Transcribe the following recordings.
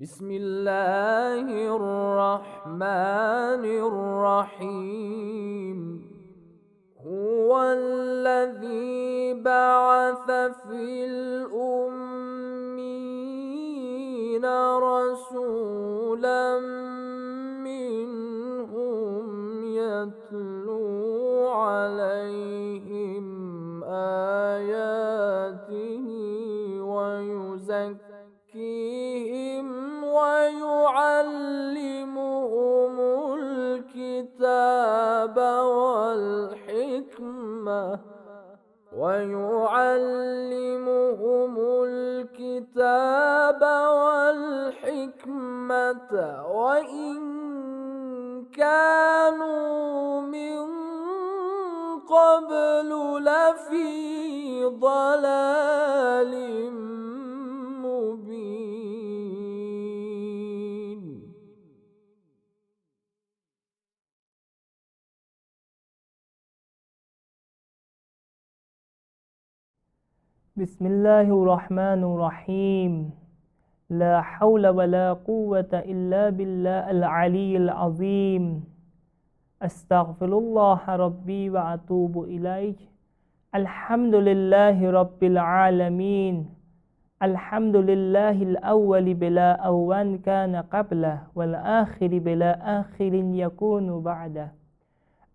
بسم الله الرحمن الرحيم. هو الذي بعث في الأمين رسولا منهم يتلو عليهم آياته. بسم الله الرحمن الرحيم لا حول ولا قوة إلا بالله العلي العظيم أستغفر الله ربي وأتوب إليه الحمد لله رب العالمين الحمد لله الأول بلا أول كان قبله والآخر بلا آخر يكون بعده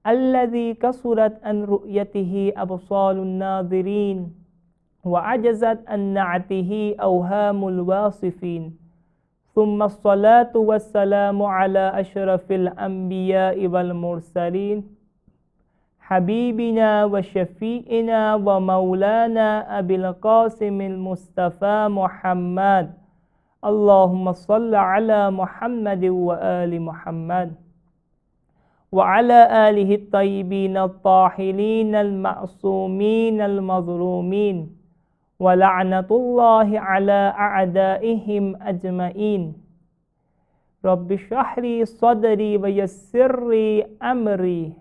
الذي كسرت عن رؤيته أبصار الناظرين وعجزت عن نعته أوهام الواصفين. ثم الصلاة والسلام على أشرف الأنبياء والمرسلين. حبيبنا وشفيئنا ومولانا أبي القاسم المصطفى محمد. اللهم صل على محمد وآل محمد. وعلى آله الطيبين الطاهرين المعصومين المظلومين. ولعنة الله على أعدائهم أجمعين. رب اشرح لي صدري ويسر لي أمري.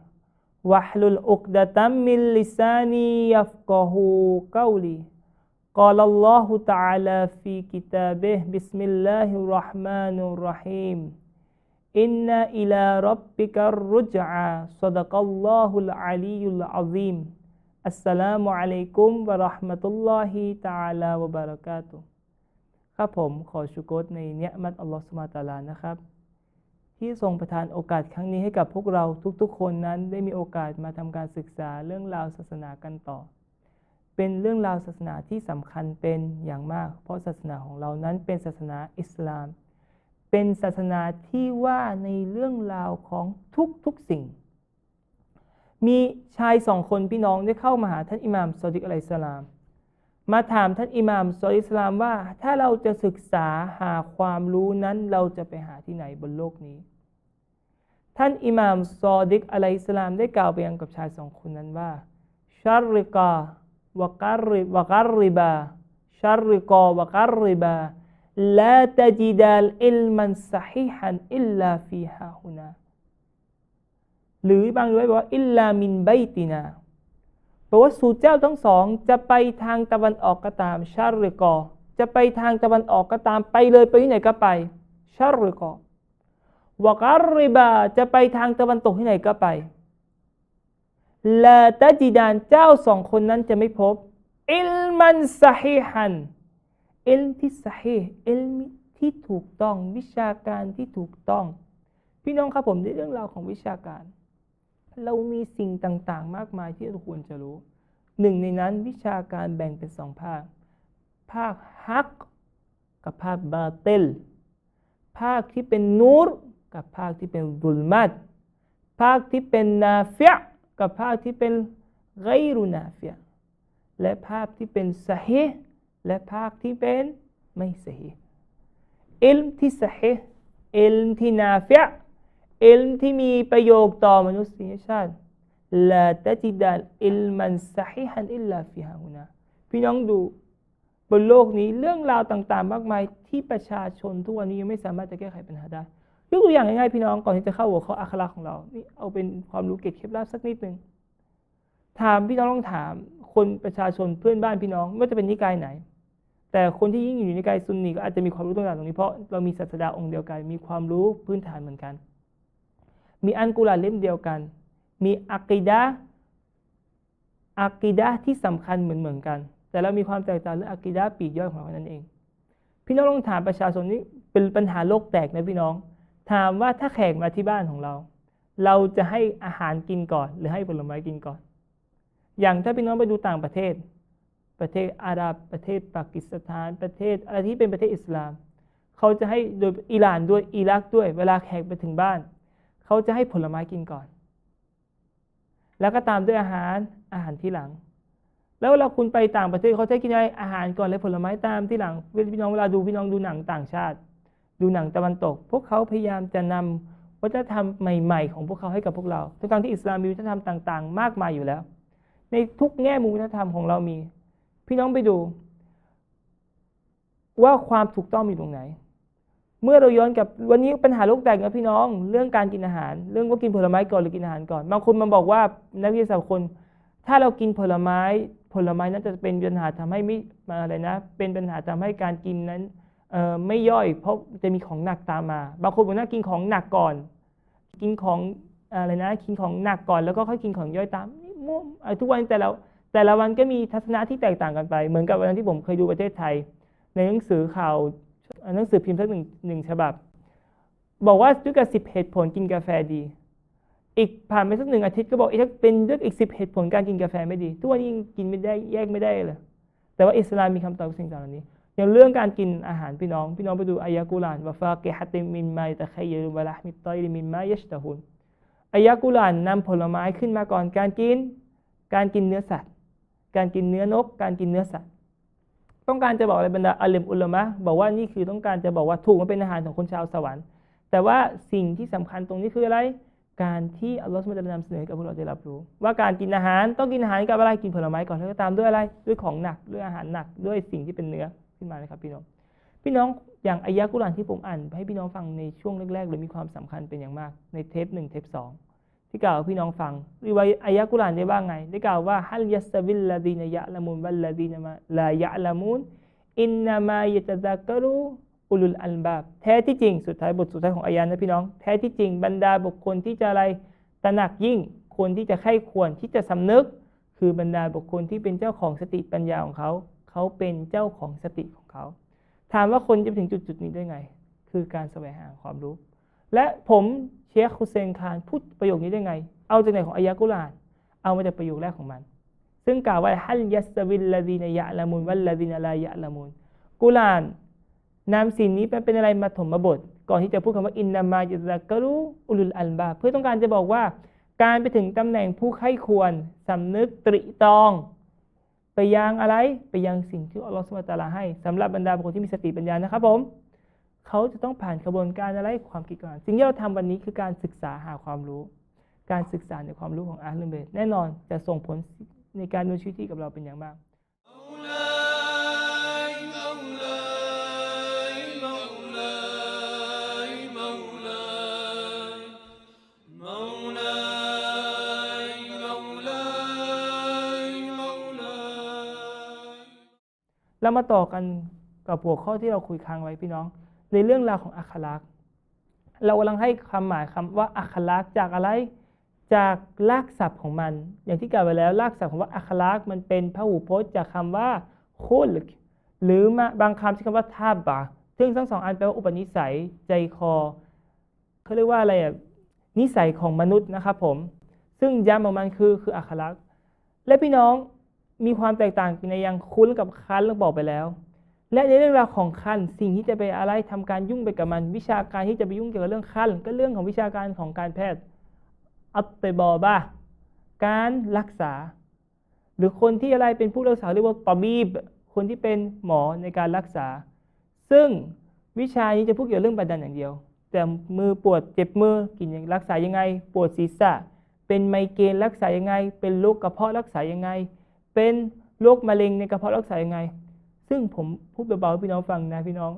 واحلل عقدة من لساني يفقه قولي. قال الله تعالى في كتابه بسم الله الرحمن الرحيم. إن إلى ربك الرجعى. صدق الله العلي العظيم. อัสสลามุอะลัยกุมวะราะห์มะตุลลอฮิตะอาลาวะบารากาตุครับผมขอชุกรในเนียมัตอัลลอฮฺสุบฮาตาลานะครับ ที่ทรงประทานโอกาสครั้งนี้ให้กับพวกเราทุกๆ คนนั้นได้มีโอกาสมาทำการศึกษาเรื่องราวศาสนากันต่อ เป็นเรื่องราวศาสนาที่สำคัญเป็นอย่างมาก เพราะศาสนาของเรานั้นเป็นศาสนาอิสลาม เป็นศาสนาที่ว่าในเรื่องราวของทุกๆสิ่ง มีชายสองคนพี่น้องได้เข้ามาหาท่านอิหม่ามซอดิกอะลัยสลาม มาถามท่านอิหม่ามซอดิกสลามว่า ถ้าเราจะศึกษาหาความรู้นั้นเราจะไปหาที่ไหนบนโลกนี้ ท่านอิหม่ามซอดิกอะลัยสลามได้กล่าวไปยังกับชายสองคนนั้นว่าชัรริกาวกัรริวกัรริบาชัรริกาวกัรริบาลาตจิดัลอิ หรือบางริวายบอกว่าอิลลามินไบตินาแปลว่าสู่เจ้าทั้งสองจะไปทางตะวันออกก็ตามชาริกอ จะไปทางตะวันออกก็ตามไปเลยไปที่ไหนก็ไปชาริกอวการริบาจะไปทางตะวันตกที่ไหนก็ไปลาตจิดานเจ้าสองคนนั้นจะไม่พบอิลมันซะฮีฮันอิลที่ซะฮีอิลที่ถูกต้องวิชาการที่ถูกต้อง พี่น้องครับผมในเรื่องราวของวิชาการ เรามีสิ่งต่างๆ มากมายที่เราควรจะรู้ หนึ่งในนั้นวิชาการแบ่งเป็นสองภาค ภาคฮักกับภาคบาเตล ภาคที่เป็นนูรกับภาคที่เป็นรุลมัดภาคที่เป็นนาฟิยกับภาคที่เป็นไกรุนาฟิยและภาคที่เป็นสฮีและภาคที่เป็นไม่สฮีอิลมที่สฮีอิลมที่นาฟิย อิลมที่มีประโยชน์ต่อมนุษยชาติลาตจิดัลอิลมันสฮีฮันอิลลาฟิฮาฮุนาพี่น้องดูบนโลกนี้เรื่องราวต่างๆ มากมายที่ประชาชนทุกวันนี้ยังไม่สามารถจะแก้ไขปัญหาได้ยกตัวอย่างง่ายๆพี่น้องก่อนที่จะเข้าหัวข้ออัคราของเรานี่เอาเป็นความรู้เก็บเคล็ดลับสักนิดหนึ่งถามพี่น้องลองถามคนประชาชนเพื่อนบ้านพี่น้องไม่ว่าจะเป็นนิกายไหน แต่คนที่ยิ่งอยู่ในกายซุนนีก็อาจจะมีความรู้ต่างๆตรงนี้เพราะเรามีศาสดาองค์เดียวกันมีความรู้พื้นฐานเหมือนกัน มีอันกุรอานเล่มเดียวกัน มีอักีดะอักีดะที่สำคัญเหมือนเหมือนกัน แต่เรามีความแตกต่างเรื่องอักีดะปีกย่อยของเรานั่นเอง พี่น้องลองถามประชาชนนี่เป็นปัญหาโลกแตกนะพี่น้อง ถามว่าถ้าแขกมาที่บ้านของเรา เราจะให้อาหารกินก่อน หรือให้ผลไม้กินก่อน อย่างถ้าพี่น้องไปดูต่างประเทศ ประเทศอาหรับประเทศปากีสถานประเทศอะไรที่เป็นประเทศอิสลาม เขาจะให้โดยอิหร่านด้วยอิรักด้วย เวลาแขกไปถึงบ้าน เขาจะให้ผลไม้กินก่อน แล้วก็ตามด้วยอาหารอาหารที่หลัง แล้วเวลาคุณไปต่างประเทศเขาจะกินอะไรอาหารก่อนแล้วผลไม้ตามที่หลังพี่น้องเวลาดูพี่น้องดูหนังต่างชาติ ดูหนังตะวันตก พวกเขาพยายามจะนำวัฒนธรรมใหม่ ๆ ของพวกเขาให้กับพวกเราทั้งที่อิสลามมีวัฒนธรรมต่างๆ มากมายอยู่แล้ว ในทุกแง่มุมวัฒนธรรมของเรามี พี่น้องไปดู ว่าความถูกต้องมีตรงไหน เมื่อเราย้อนกับวันนี้ปัญหาโลกแตกนะพี่น้อง เรื่องการกินอาหาร เรื่องว่ากินผลไม้ก่อนหรือกินอาหารก่อนบางคนมาบอกว่านักวิทยาศาสตร์คน ถ้าเรากินผลไม้ผลไม้นั้นจะเป็นปัญหาทำให้ไม่อะไรนะ เป็นปัญหาทำให้การกินนั้นไม่ย่อย เพราะจะมีของหนักตามมา บางคนบอกว่ากินของหนักก่อน กินของอะไรนะกินของหนักก่อนแล้วก็ค่อยกินของย่อยตามนี่มั่วทุกวันแต่ละแต่ละวันก็มีทัศนะที่แตกต่างกันไป เหมือนกับวันที่ผมเคยดูประเทศไทย ในหนังสือข่าว หนังสือพิมพ์สักหนึ่งหนึ่งฉบับ บอกว่าด้วยกับสิบเหตุผลกินกาแฟดี อีกผ่านไปสักหนึ่งอาทิตย์ก็บอกอีกเป็นด้วยอีกสิบเหตุผลการกินกาแฟไม่ดี ทุกวันนี้กินไม่ได้แยกไม่ได้เลย แต่ว่าอิสลามมีคำตอบสิ่งต่างๆเหล่านี้อย่างเรื่องการกินอาหารพี่น้อง พี่น้องไปดูอายะกุรอานว่าฟาเกฮัตมินมายตะไคยรุบะละห์มิตตอยริมินมายชตะฮุนอายะกุรอานนำผลไม้ขึ้นมาก่อนการกิน การกินเนื้อสัตว์ การกินเนื้อนก การกินเนื้อสัตว์ ต้องการจะบอกอะไรบรรดาอัลเลมอุลมะบอกว่านี่คือต้องการจะบอกว่าถูกมันเป็นอาหารของคนชาวสวรรค์ แต่ว่าสิ่งที่สำคัญตรงนี้คืออะไร การที่อัลลอฮฺสุบฮานะฮูวะนำเสนอให้กับพวกเราได้รับรู้ ว่าการกินอาหารต้องกินอาหารกับอะไรกินผลไม้ก่อนแล้วก็ตามด้วยอะไรด้วยของหนักด้วยอาหารหนักด้วยสิ่งที่เป็นเนื้อขึ้นมานะครับพี่น้อง พี่น้องอย่างอายะกุรอานที่ผมอ่านให้พี่น้องฟังในช่วงแรกๆเลยมีความสำคัญเป็นอย่างมากในเทปหนึ่งเทปสอง ที่กล่าวพี่น้องฟังรีวายอายะกุรานได้ว่าไง ได้กล่าวว่าฮัลยัสตวิลลาดีนยะละมุนวัลลาดีนมาลายะละมุนอินนามายะตะซักรูอุลุลอัลบาบแท้ที่จริงสุดท้ายบทสุดท้ายของอายะนะพี่น้อง แท้ที่จริงบรรดาบุคคลที่จะอะไรตระหนักยิ่งคนที่จะไข้ควรที่จะสำนึก คือบรรดาบุคคลที่เป็นเจ้าของสติปัญญาของเขา เขาเป็นเจ้าของสติของเขา ถามว่าคนจะถึงจุดจุดนี้ได้ไง คือการแสวงหาความรู้ และผมเชคฮุเซนคารพูดประโยคนี้ได้ไง เอาจากไหนของอายะกุราน เอามาจากประโยคแรกของมัน ซึ่งกล่าวว่าฮัลยัสวิลลาดีนยะละมุนวัลลาดีนลายะละมุนกุรานนำสิ่งนี้ไปเป็นอะไรมาถมมาบท ก่อนที่จะพูดคำว่าอินนามาจิตะกรุอุลุลอัลบาเพื่อต้องการจะบอกว่า การไปถึงตำแหน่งผู้ไข้ควรสำนึกตริตอง ไปยังอะไรไปยังสิ่งที่อัลลอฮฺสุบฮานะตะอาลาให้สำหรับบรรดาบุคคลที่มีสติปัญญานะครับผม เขาจะต้องผ่านกระบวนการอะไรความคิดก่อนสิ่งที่เราทำวันนี้คือการศึกษาหาความรู้ การศึกษาในความรู้ของอาร์ตเลมเบแน่นอนจะส่งผลในการดูเนินชีวิตกับเราเป็นอย่างมากเรามาต่อกันกับหัวข้อที่เราคุยค้างไว้พี่น้อง ในเรื่องราวของอัคลักษ์เรากำลังให้ความหมายคำว่าอัคลักษ์จากอะไรจากรากศัพท์ของมัน อย่างที่กล่าวไปแล้วรากศัพท์ของว่าอัคลักษ์มันเป็นพหูพจน์จากคำว่าคุลกหรือมาบางคำใช้คำว่าทาบะซึ่งทั้งสองอันแปลว่าอุปนิสัยใจคอเขาเรียกว่าอะไรอะนิสัยของมนุษย์นะครับผม ซึ่งย้ำของมันคือคืออัคลักษ์และพี่น้องมีความแตกต่างในอย่างคุ้นกับคันเราบอกไปแล้ว และในเรื่องราวของคันสิ่งที่จะไปอะไรทำการยุ่งไปกับมัน วิชาการที่จะไปยุ่งเกี่ยวกับเรื่องคันก็เรื่องของวิชาการของการแพทย์อัตเตบอบาการรักษา หรือคนที่อะไรเป็นผู้รักษาเรียกว่าตอบีบ คนที่เป็นหมอในการรักษา ซึ่งวิชานี้จะพูดเกี่ยวกับเรื่องบันดาลอย่างเดียว แต่มือปวดเจ็บมือกินยังรักษายังไง ปวดศีรษะ เป็นไมเกรนรักษายังไง เป็นโรคกระเพาะรักษายังไง เป็นโรคมะเร็งในกระเพาะรักษายังไง ซึ่งผมพูดเบาๆให้พี่น้องฟังนะพี่น้อง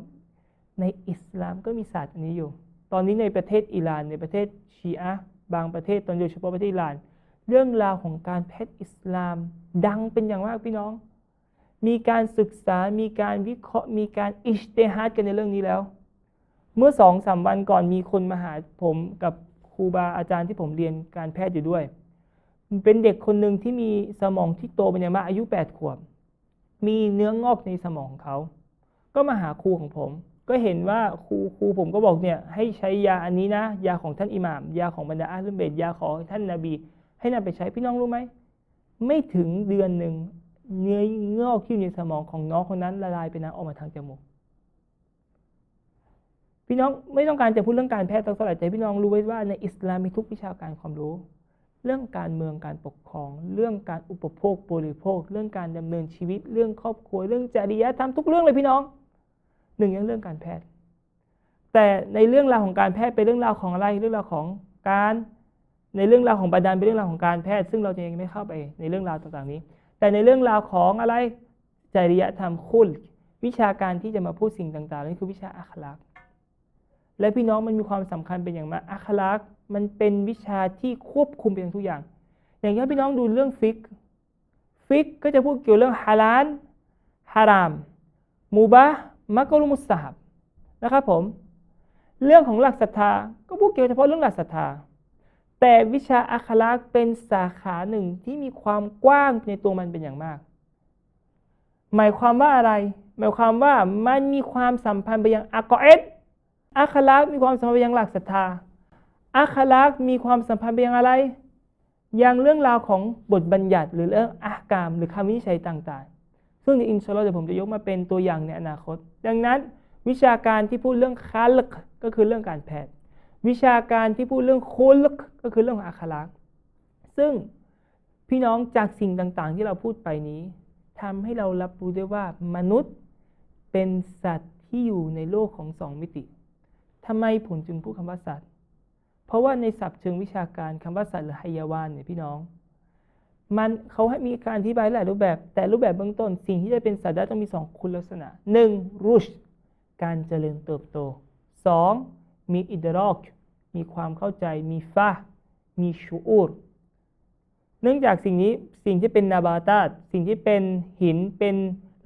ในอิสลามก็มีศาสตร์อันนี้อยู่ ตอนนี้ในประเทศอิหร่านในประเทศชีอะบางประเทศตอนโดยเฉพาะประเทศอิหร่าน เรื่องราวของการแพทย์อิสลาม ดังเป็นอย่างมากพี่น้อง มีการศึกษา มีการวิเคราะห์ มีการอิจติฮัดกันในเรื่องนี้แล้ว เมื่อสองสามวันก่อนมีคนมาหาผมกับครูบาอาจารย์ที่ผมเรียนการแพทย์อยู่ด้วย เป็นเด็กคนหนึ่งที่มีสมองที่โตเป็นอย่างมากอายุแปดขวบ มีเนื้องอกในสมองของเขา ก็มาหาครูของผม ก็เห็นว่าครูครูผมก็บอกเนี่ยให้ใช้ยาอันนี้นะ ยาของท่านอิหม่าม ยาของบรรดาอาลุเบตยาของท่านนาบี ให้นำไปใช้พี่น้องรู้ไหม ไม่ถึงเดือนหนึ่งเนื้องอกที่อยู่ในสมองของน้องคนนั้นละลายไปน้ำออกมาทางจมูกพี่น้องไม่ต้องการจะพูดเรื่องการแพทย์สักเท่าไหร่แต่พี่น้องรู้ไว้ว่าในอิสลามมีทุกวิชาการความรู้ เรื่องการเมืองการปกครอง เรื่องการอุปโภคบริโภค เรื่องการดำเนินชีวิต เรื่องครอบครัว เรื่องจริยธรรมทุกเรื่องเลยพี่น้องหนึ่งอย่างเรื่องการแพทย์ แต่ในเรื่องราวของการแพทย์เป็นเรื่องราวของอะไรเรื่องราวของการในเรื่องราวของบาดาลเป็นเรื่องราวของการแพทย์ ซึ่งเราจะยังไม่เข้าไปในเรื่องราวต่างๆนี้ แต่ในเรื่องราวของอะไรจริยธรรมคุลวิชาการที่จะมาพูดสิ่งต่างๆนี่คือวิชาอัคลักษ์และพี่น้องมันมีความสำคัญเป็นอย่างมากอัคลัก มันเป็นวิชาที่ควบคุมไปทุกอย่าง อย่างที่พี่น้องดูเรื่องฟิก ฟิกก็จะพูดเกี่ยวเรื่องฮาลาลฮาราม มูบะมักรุมุสาฮับนะครับผม เรื่องของหลักศรัทธา ก็พูดเกี่ยวเฉพาะเรื่องหลักศรัทธา แต่วิชาอัคลักเป็นสาขาหนึ่งที่มีความกว้างในตัวมันเป็นอย่างมาก หมายความว่าอะไร หมายความว่ามันมีความสัมพันธ์ไปยังอักเอดอัคลักมีความสัมพันธ์ไปยังหลักศรัทธา อัคลักมีความสัมพันธ์ไปยังอะไร ยังเรื่องราวของบทบัญญัติ หรือเรื่องอักาม หรือคำวินิจฉัยต่างๆ ซึ่งในอินชาอัลลอฮ์เดี๋ยวผมจะยกมาเป็นตัวอย่างในอนาคต ดังนั้น วิชาการที่พูดเรื่องคาลกก็คือเรื่องการแพทย์ วิชาการที่พูดเรื่องคุลกก็คือเรื่องของอัคลักซึ่งพี่น้องจากสิ่งต่างๆ ที่เราพูดไปนี้ทำให้เรารับรู้ได้ว่ามนุษย์เป็นสัตว์ที่อยู่ในโลกของสองมิติทำไมผมจึงพูดคำว่าสัตว์ เพราะว่าในศัพท์เชิงวิชาการคำว่าสัตว์หรือไฮยาวานเนี่ยพี่น้อง มันเขาให้มีการอธิบายหลายรูปแบบ แต่รูปแบบเบื้องต้น สิ่งที่จะเป็นสัตว์ได้ต้องมีสองคุณลักษณะหนึ่งรุชการเจริญเติบโตสองมีอิดรอกมีความเข้าใจ มีฟามีชูอูรเนื่องจากสิ่งนี้สิ่งที่เป็นนาบาตาตสิ่งที่เป็นหินเป็น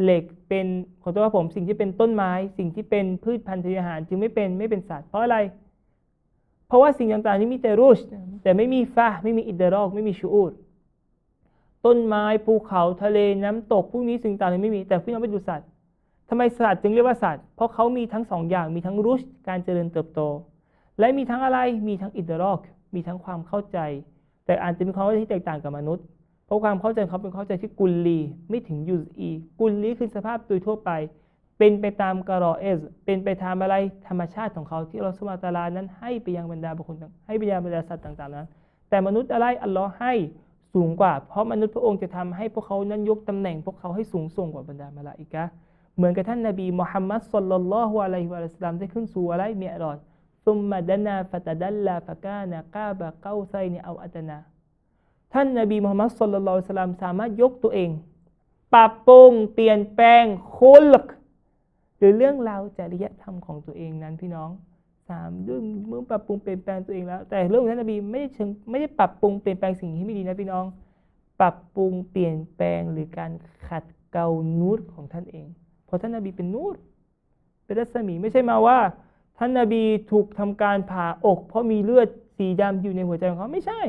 เหล็กเป็นขอโทษครับผมสิ่งที่เป็นต้นไม้ สิ่งที่เป็นพืชพันธุ์อาหารจึงไม่เป็นไม่เป็นสัตว์เพราะอะไร เพราะว่าสิ่งต่างๆนี้มีแต่รุชแต่ไม่มีฟาไม่มีอิดรอก ไม่มีชูอูรต้นไม้ภูเขาทะเลน้ำตกพวกนี้สิ่งต่างๆไม่มี แต่พี่น้องไปดูสัตว์ทำไมสัตว์จึงเรียกว่าสัตว์ เพราะเขามีทั้งสองอย่างมีทั้งรุชการเจริญเติบโต และมีทั้งอะไรมีทั้งอิดรอก มีทั้งความเข้าใจ แต่อาจจะมีความเข้าใจที่แตกต่างกับมนุษย์ เพราะความเข้าใจเขาเป็นเข้าใจที่กุลลี ไม่ถึงยูซอีกุลลีคือสภาพโดยทั่วไป เป็นไปตามกรอเอสเป็นไปตามอะไรธรรมชาติของเขาที่เราสมาตาลานั้นให้ไปยังบรรดาบุคคลให้ไปยังบรรดาสัตว์ต่างๆนั้น แต่มนุษย์อะไรอัลลอฮ์ให้สูงกว่า เพราะมนุษย์พระองค์จะทำให้พวกเขานั้นยกตำแหน่งพวกเขาให้สูงส่งกว่าบรรดามาลาอิกะเหมือนกับท่านนบีมุฮัมมัดสุลลัลลอฮุอะลัยฮิวะสัลลัมได้ขึ้นสู่อะไรเมียรอดซุมมาดนาฟะตดัลลาฟะกานะกาบะเกาไซนเอาอัตนา ท่านนบีมุฮัมมัดสุลลัลลอฮุอะลัยฮิวะสัลลัมสามารถยกตัวเอง ปรับปรุงเปลี่ยนแปลงคุลก หรือเรื่องราวจริยธรรมของตัวเองนั้นพี่น้องสามเรื่องเมื่อปรับปรุงเปลี่ยนแปลงตัวเองแล้ว แต่เรื่องของท่านนบีไม่ได้เชิงไม่ได้ปรับปรุงเปลี่ยนแปลงสิ่งที่ไม่ดีนะพี่น้อง ปรับปรุงเปลี่ยนแปลงหรือการขัดเกลานูรของท่านเอง เพราะท่านนบีเป็นนูรเป็นรัศมีไม่ใช่มาว่า ท่านนบีถูกทำการผ่าอก เพราะมีเลือดสีดำอยู่ในหัวใจของเขาไม่ใช่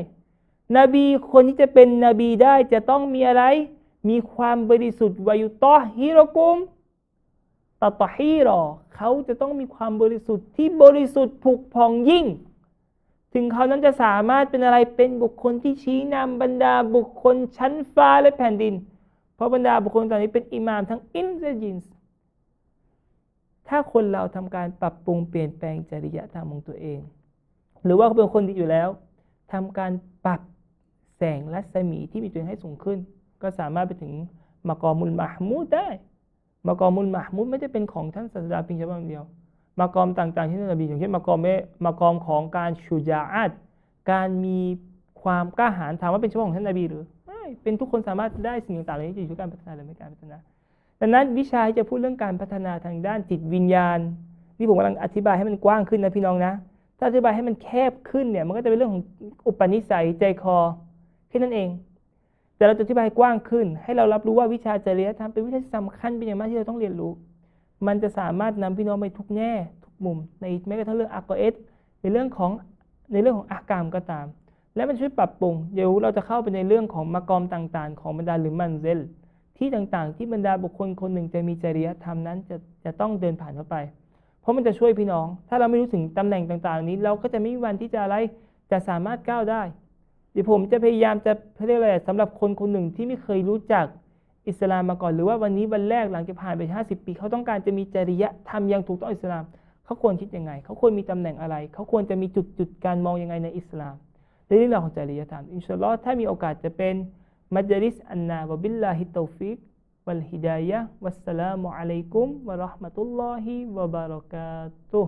นบีคนที่จะเป็นนบีได้จะต้องมีอะไร มีความบริสุทธิ์วายุตอฮิรกุม ตะตอฮีรอเขาจะต้องมีความบริสุทธิ์ที่บริสุทธิ์ผุกพองยิ่ง ถึงเขานั้นจะสามารถเป็นอะไรเป็นบุคคลที่ชี้นำบรรดาบุคคลชั้นฟ้าและแผ่นดิน เพราะบรรดาบุคคลต่างนี้เป็นอิหม่ามทั้งอินและจินส์ถ้าคนเราทำการปรับปรุงเปลี่ยนแปลงจริยธรรมของตัวเอง หรือว่าเขาเป็นคนดีอยู่แล้วทำการปรับแสงรัศมีที่มีตัวเองให้สูงขึ้น ก็สามารถไปถึงมากอมุลมหมูดได้ มากอมุลมหมูดไม่ได้เป็นของท่านศาสดาเพียงแค่บางเดียว มากอมต่างๆที่ท่านนบีอย่างเช่นมากอมเมมากอมของการชูจาอัดการมีความกล้าหาญถามว่าเป็นเฉพาะของท่านนบีหรือไม่เป็นทุกคนสามารถได้สิ่งต่างๆเหล่านี้จะอยู่ที่การพัฒนาหรือไม่การพัฒนาดังนั้นวิชาที่จะพูดเรื่องการพัฒนาทางด้านจิตวิญญาณที่ผมกำลังอธิบายให้มันกว้างขึ้นนะพี่น้องนะ ถ้าอธิบายให้มันแคบขึ้นเนี่ยมันก็จะเป็นเรื่องของอุปนิสัยใจคอแค่นั้นเอง แต่เราจะอธิบายกว้างขึ้น ให้เรารับรู้ว่าวิชาจริยธรรมเป็นวิชาที่สำคัญเป็นอย่างมากที่เราต้องเรียนรู้ มันจะสามารถนำพี่น้องไปทุกแง่ทุกมุม ในแม้กระทั่งเรื่องอักเอสในเรื่องของในเรื่องของอากามก็ตาม และมันช่วยปรับปรุงเดี๋ยวเราจะเข้าไปในเรื่องของมากอมต่างๆ ของบรรดาหรือมันเซลที่ต่างๆ ที่บรรดาบุคคลคนหนึ่งจะมีจริยธรรมนั้นจะจะต้องเดินผ่านเข้าไป เพราะมันจะช่วยพี่น้อง ถ้าเราไม่รู้ถึงตำแหน่งต่างๆ นี้ เราก็จะไม่มีวันที่จะอะไรจะสามารถก้าวได้ ดี๋ยวผมจะพยายามจะเรียกอะไรสำหรับคนคนหนึ่งที่ไม่เคยรู้จักอิสลามมาก่อน หรือว่าวันนี้วันแรกหลังจากผ่านไป 50 ปี เขาต้องการจะมีจริยธรรมยังถูกต้องอิสลาม เขาควรคิดยังไง เขาควรมีตำแหน่งอะไร เขาควรจะมีจุดจุดการมองยังไงในอิสลามในเรื่องราวของจริยธรรมอินชาอัลลอฮ์ถ้ามีโอกาสจะเป็นมัจลิสอันนาวบิลลาฮิตตอฟิกวัลฮิดายะวัสสลามุอะลัยกุมวะราะห์มะตุลลอฮิวบารอกาตุ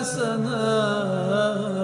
حسنات